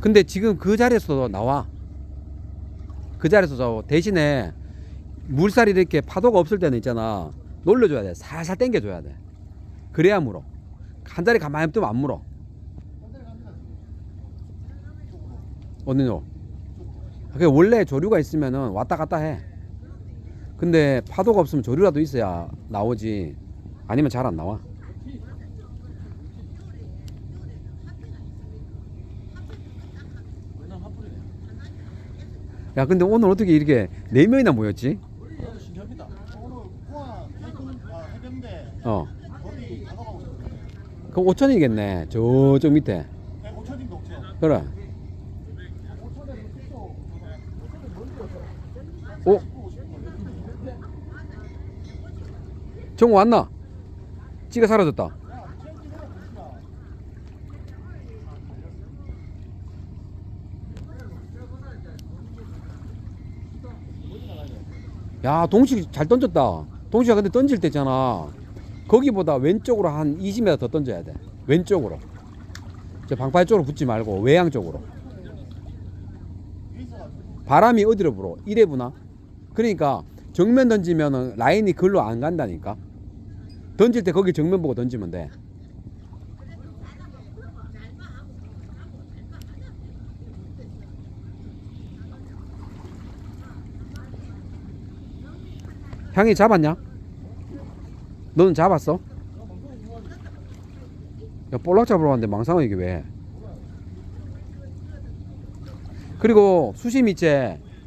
근데 지금 그 자리에서도 나와. 그 자리에서 대신에 물살이 이렇게 파도가 없을 때는 있잖아. 놀려줘야 돼. 살살 당겨줘야 돼. 그래야 물어. 한 자리 가만히 두면 안 물어. 어디로? 그게 원래 조류가 있으면은 왔다 갔다 해. 근데 파도가 없으면 조류라도 있어야 나오지. 아니면 잘 안 나와. 왜냐면 화풀이네. 야, 근데 오늘 어떻게 이렇게 네 명이나 모였지? 너무 신기합니다. 오늘 포항 해군 아, 해병대 어. 거기 있습니다. 그럼 5천이겠네. 저쪽 밑에. 네, 5천인 녹죠. 그래. 5천에 숙소 오. 정우 왔나? 찌가 사라졌다. 야, 동식 잘 던졌다. 동식아 근데 던질 때 있잖아. 거기보다 왼쪽으로 한 20m 더 던져야 돼. 왼쪽으로. 저 방파제 쪽으로 붙지 말고 외양 쪽으로. 바람이 어디로 불어? 이래 부나? 그러니까 정면 던지면은 라인이 글로 안 간다니까. 던질 때 거기 정면 보고 던지면 돼. 향이 잡았냐? 너는 잡았어? 야 볼락 잡으러 왔는데 망상어 이게 왜? 그리고 수심 있지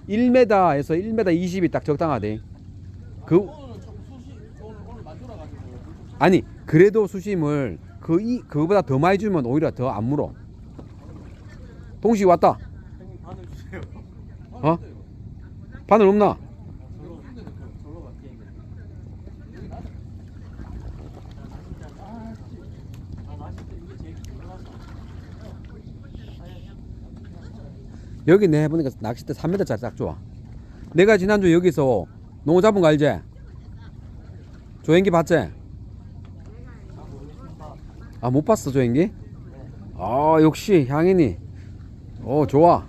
1m에서 1m 20이 딱 적당하대. 그 아니 그래도 수심을 그 이 그거보다 더 많이 주면 오히려 더 안 물어. 동식 왔다. 어? 바늘 없나? 절로 근데 그 절로 갈게. 여기 나. 아 맛있다. 이게 제일 들어갔어. 여기 내 해보니까 낚싯대 3m짜리 딱 좋아. 내가 지난주 여기서 농어 잡은 거 알지? 조행기 봤지? 아 못 봤어 조행기? 아 역시 향인이. 어 좋아.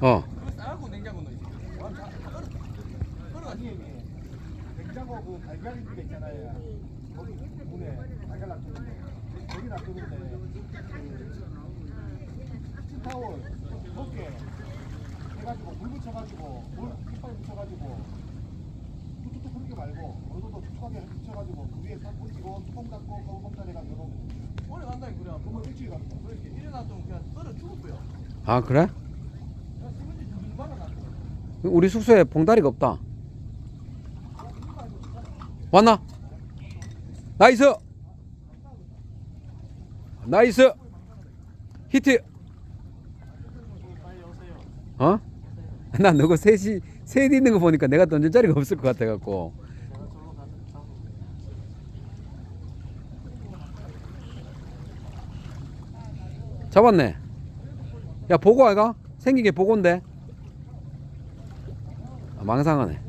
어. 그거 싸갖고 냉장고 넣으시. 완전 다 얼어. 얼어가지고. 냉장고 그 달걀 있는 데 있잖아요. 거기 문에 달걀 놔두는데 거기 놔두는데 그 키친타월 높게 해가지고 물 붙여가지고 물 이빨 붙여가지고 뚝뚝뚝 흐르게 말고 어느 정도 촉촉하게 붙여가지고 그 위에 딱 붙이고 뚜껑 닫고 거울 공단에가 열어 오래 간다니 그래. 그러면 일주일 갑니다. 그렇게 일어나도 그냥 떨어 죽었고요. 아 그래? 그냥 수면지 좀 박아놨어. 우리 숙소에 봉다리가 없다. 왔나? 나이스! 나이스! 히트! 어? 난 너가 셋이, 셋 있는 거 보니까 내가 던질 자리가 없을 것 같아갖고. 잡았네. 야, 보고 아이가? 생긴 게 보고인데? 아, 망상하네.